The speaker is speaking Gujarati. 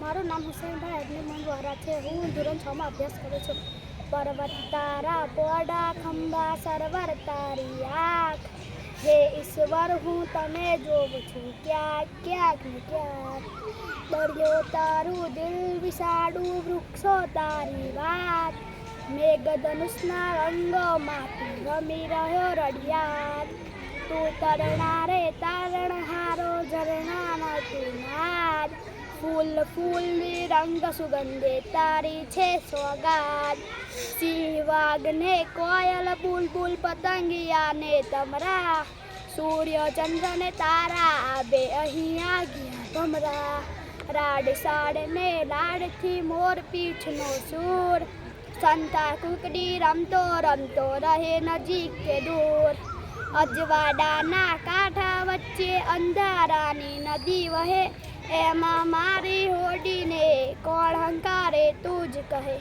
મારું નામ હુસેનભાઈ અગ્નિમન મંગવારા છે. હું ધોરણ છમાં અભ્યાસ કરું છું. પર્વત તારા પોડા ખંભા સરવર તારી આંખ. હે ઈશ્વર, હું તમે જોઉં છું. ક્યાંક ક્યાંક ને ક્યાંક. દરિયો તારું દિલ વિશાળું વૃક્ષો તારી વાત. મેઘધનુષના રંગોમાંથી રમી રહ્યો રડિયાત. તું તરણારે તારણ તું નાદ ફૂલ ફૂલની રંગ સુગંધે તારી છે સોગાદ સિંહ વાઘને કોયલ બુલબુલ પતંગિયાને તમરા સૂર્ય ચંદ્ર ને તારા બે અહીંયા ગયા ભમરા રાડ સાડને લાડથી મોર પીછનો સૂર સંતા કુકડી રમતો રમતો રહે નજીક કે દૂર અજવાડાના કાંઠા વચ્ચે અંધારાની નદી વહે એમાં મારી હોડીને કોણ હંકારે તું જ કહે.